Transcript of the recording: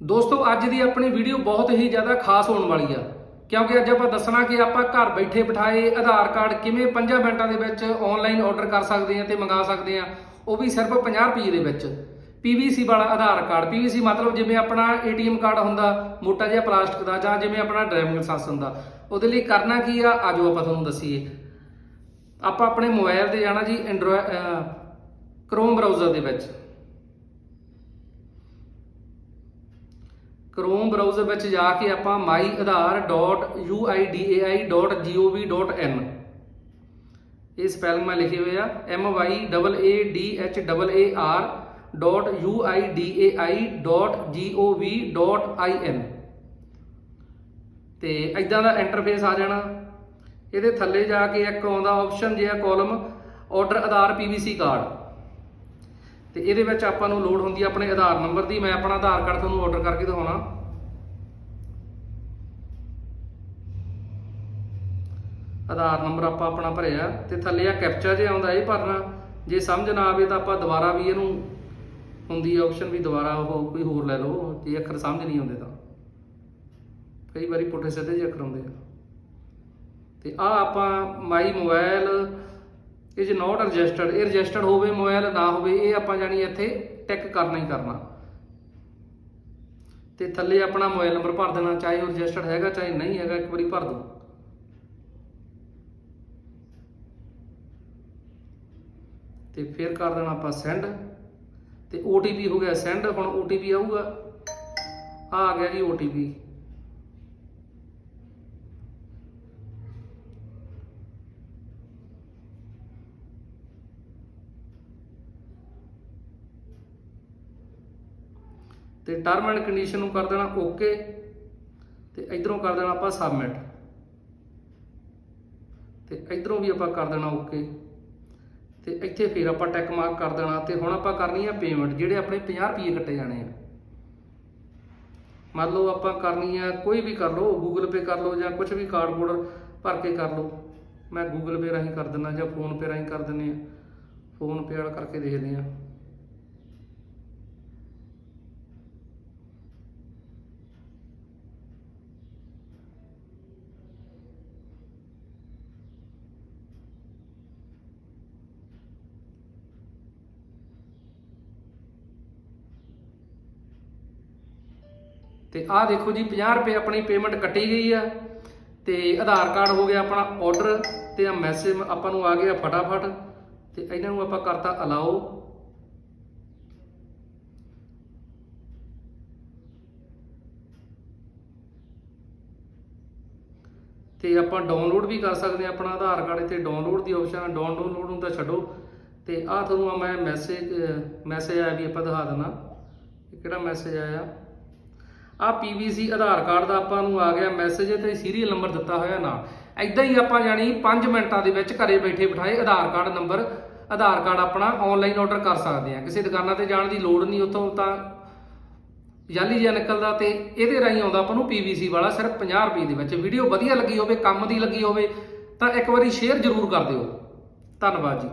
ਦੋਸਤੋ, ਅੱਜ ਦੀ ਆਪਣੀ ਵੀਡੀਓ ਬਹੁਤ ਹੀ ਜ਼ਿਆਦਾ ਖਾਸ ਹੋਣ ਵਾਲੀ ਆ। ਕਿਉਂਕਿ ਅੱਜ ਆਪਾਂ ਦੱਸਣਾ ਕਿ ਆਪਾਂ ਘਰ ਬੈਠੇ ਬਿਠਾਏ ਆਧਾਰ ਕਾਰਡ ਕਿਵੇਂ 5 ਮਿੰਟਾਂ ਦੇ ਵਿੱਚ ਆਨਲਾਈਨ ਆਰਡਰ ਕਰ ਸਕਦੇ ਆ ਤੇ ਮੰਗਾ ਸਕਦੇ ਆ, ਉਹ ਵੀ ਸਿਰਫ 50 ਰੁਪਏ ਦੇ ਵਿੱਚ। PVC ਵਾਲਾ ਆਧਾਰ ਕਾਰਡ PVC ਮਤਲਬ ਜਿਵੇਂ ਆਪਣਾ ATM ਕਾਰਡ ਹੁੰਦਾ, ਮੋਟਾ ਜਿਹਾ ਪਲਾਸਟਿਕ ਦਾ ਜਾਂ ਜਿਵੇਂ ਆਪਣਾ ਡਰਾਈਵਿੰਗ ਲਾਇਸੈਂਸ ਹੁੰਦਾ। ਉਹਦੇ ਲਈ ਕਰਨਾ ਕੀ ਆ? ਆਜੋ ਆਪਾਂ ਤੁਹਾਨੂੰ ਦੱਸੀਏ। ਆਪਾਂ ਆਪਣੇ ਮੋਬਾਈਲ ਤੇ ਜਾਣਾ ਜੀ ਐਂਡਰੋਇਡ ਕ੍ਰੋਮ ਬਰਾਊਜ਼ਰ ਦੇ ਵਿੱਚ। ਕ੍ਰੋਮ ਬਰਾਊਜ਼ਰ ਵਿੱਚ ਜਾ ਕੇ ਆਪਾਂ myaadhar.uidai.gov.in ਇਹ ਸਪੈਲਿੰਗ ਮੈਂ ਲਿਖੇ ਹੋਏ ਆ m y a a d h a a r .uidai.gov.in ਤੇ ਇਦਾਂ ਦਾ ਇੰਟਰਫੇਸ ਆ ਜਾਣਾ। ਇਹਦੇ ਥੱਲੇ ਜਾ ਕੇ ਇੱਕ ਆਉਂਦਾ ਆਪਸ਼ਨ ਜਿਹਾ column order Aadhaar PVC card ਤੇ ਇਹਦੇ ਵਿੱਚ ਆਪਾਂ ਨੂੰ ਲੋਡ ਹੁੰਦੀ ਹੈ ਆਪਣੇ ਆਧਾਰ ਨੰਬਰ ਦੀ, ਮੈਂ ਆਪਣਾ ਆਧਾਰ ਕਾਰਡ ਤੁਹਾਨੂੰ ਆਰਡਰ ਕਰਕੇ ਦਿਖਾਉਣਾ। ਆਧਾਰ ਨੰਬਰ ਆਪਾਂ ਆਪਣਾ ਭਰਿਆ, ਤੇ ਥੱਲੇ ਆ ਕੈਪਚਾ ਜਿਹਾ ਆਉਂਦਾ ਇਹ ਭਰਨਾ। ਜੇ ਸਮਝ ਨਾ ਆਵੇ ਤਾਂ ਆਪਾਂ ਦੁਬਾਰਾ ਵੀ ਇਹਨੂੰ ਹੁੰਦੀ ਹੈ ਆਪਸ਼ਨ ਵੀ ਦੁਬਾਰਾ ਉਹ ਕੋਈ ਹੋਰ ਲੈ ਲਓ, ਜੇ ਅੱਖਰ ਸਮਝ ਨਹੀਂ ਆਉਂਦੇ ਤਾਂ। ਕਈ ਵਾਰੀ ਪੁੱਠੇ ਸਿੱਧੇ ਜਿਹੇ ਅੱਖਰ ਆਉਂਦੇ ਆ। ਤੇ ਆ ਆਪਾਂ my mobile is not registered ਇਹ ਰਜਿਸਟਰਡ ਹੋਵੇ ਮੋਬਾਈਲ ਨਾ ਹੋਵੇ, ਇਹ ਆਪਾਂ ਜਾਣੀ ਇੱਥੇ ਟਿਕ ਕਰਨਾ ਹੀ ਕਰਨਾ। ਤੇ ਥੱਲੇ ਆਪਣਾ ਮੋਬਾਈਲ ਨੰਬਰ ਭਰ ਦੇਣਾ, ਚਾਹੇ ਉਹ ਰਜਿਸਟਰਡ ਹੈਗਾ, ਚਾਹੇ ਨਹੀਂ ਹੈਗਾ, ਇੱਕ ਵਾਰੀ ਭਰ ਦਿਓ। ਤੇ ਫਿਰ ਕਰ ਦੇਣਾ ਆਪਾਂ ਸੈਂਡ ਤੇ OTP ਹੋ ਗਿਆ ਸੈਂਡ ਹੁਣ OTP ਆਊਗਾ। ਆ ਆ ਗਿਆ ਜੀ OTP ਤੇ ਟਰਮ ਐਂਡ ਕੰਡੀਸ਼ਨ ਨੂੰ ਕਰ ਦੇਣਾ ਓਕੇ ਤੇ ਇਧਰੋਂ ਕਰ ਦੇਣਾ ਆਪਾਂ ਸਬਮਿਟ ਤੇ ਇਧਰੋਂ ਵੀ ਆਪਾਂ ਕਰ ਦੇਣਾ ਓਕੇ ਤੇ ਇੱਥੇ ਫਿਰ ਆਪਾਂ ਟੈਕ ਮਾਰਕ ਕਰ ਦੇਣਾ ਤੇ ਹੁਣ ਆਪਾਂ ਕਰਨੀ ਆ ਪੇਮੈਂਟ ਜਿਹੜੇ ਆਪਣੇ 50 ਰੁਪਏ ਕੱਟੇ ਜਾਣੇ ਆ। ਮੰਨ ਲਓ ਆਪਾਂ ਕਰਨੀ ਆ ਕੋਈ ਵੀ ਕਰ ਲਓ ਗੂਗਲ ਪੇ ਕਰ ਲਓ ਜਾਂ ਕੁਝ ਵੀ ਕਾਰਡ ਕੋਡ ਭਰ ਕੇ ਕਰ ਲਓ। ਮੈਂ ਗੂਗਲ ਪੇ ਰਾਹੀਂ ਕਰ ਦਿੰਦਾ ਜਾਂ ਫੋਨ ਪੇ ਰਾਹੀਂ ਕਰ ਦਿੰਦੇ ਆ। ਫੋਨ ਪੇ ਵਾਲਾ ਕਰਕੇ ਦੇਖਦੇ ਆ। ਤੇ ਆਹ ਦੇਖੋ ਜੀ 50 ਰੁਪਏ ਆਪਣੀ ਪੇਮੈਂਟ ਕੱਟੀ ਗਈ ਆ ਤੇ ਆਧਾਰ ਕਾਰਡ ਹੋ ਗਿਆ ਆਪਣਾ ਆਰਡਰ ਤੇ ਆ ਮੈਸੇਜ ਆਪਾਂ ਨੂੰ ਆ ਗਿਆ ਫਟਾਫਟ ਤੇ ਇਹਨਾਂ ਨੂੰ ਆਪਾਂ ਕਰਤਾ ਅਲਾਓ ਤੇ ਆਪਾਂ ਡਾਊਨਲੋਡ ਵੀ ਕਰ ਸਕਦੇ ਆ ਆਪਣਾ ਆਧਾਰ ਕਾਰਡ ਇੱਥੇ ਡਾਊਨਲੋਡ ਦੀ ਆਪਸ਼ਨ ਆ ਡਾਊਨਲੋਡ ਨੂੰ ਤਾਂ ਛੱਡੋ। ਤੇ ਆ ਤੁਹਾਨੂੰ ਆ ਮੈਂ ਮੈਸੇਜ ਮੈਸੇਜ ਆਇਆ ਵੀ ਆਪਾਂ ਦਿਖਾ ਦਿੰਦਾ। ਕਿਹੜਾ ਮੈਸੇਜ ਆਇਆ? ਆ PVC ਆਧਾਰ ਕਾਰਡ ਦਾ ਆਪਾਂ ਨੂੰ ਆ ਗਿਆ ਮੈਸੇਜ ਤੇ ਸੀਰੀਅਲ ਨੰਬਰ ਦਿੱਤਾ ਹੋਇਆ ਨਾਲ ਐਦਾਂ ਹੀ ਆਪਾਂ ਜਾਣੀ 5 ਮਿੰਟਾਂ ਦੇ ਵਿੱਚ ਘਰੇ ਬੈਠੇ ਬਿਠਾਏ Aadhaar card number Aadhaar card ਆਪਣਾ ਆਨਲਾਈਨ ਆਰਡਰ ਕਰ ਸਕਦੇ ਆ ਕਿਸੇ ਦੁਕਾਨਾਂ ਤੇ ਜਾਣ ਦੀ ਲੋੜ ਨਹੀਂ, ਉੱਥੋਂ ਤਾਂ ਜਾਲੀ ਜਿਹਾ ਨਿਕਲਦਾ ਤੇ ਇਹਦੇ ਰਾਹੀਂ ਆਉਂਦਾ ਆਪਾਂ ਨੂੰ PVC ਵਾਲਾ ਸਿਰਫ 50 ਰੁਪਏ ਦੇ ਵਿੱਚ। ਵੀਡੀਓ ਵਧੀਆ ਲੱਗੀ ਹੋਵੇ, ਕੰਮ ਦੀ ਲੱਗੀ ਹੋਵੇ, ਤਾਂ ਇੱਕ ਵਾਰੀ ਸ਼ੇਅਰ ਜ਼ਰੂਰ ਕਰ ਦਿਓ। ਧੰਨਵਾਦ ਜੀ।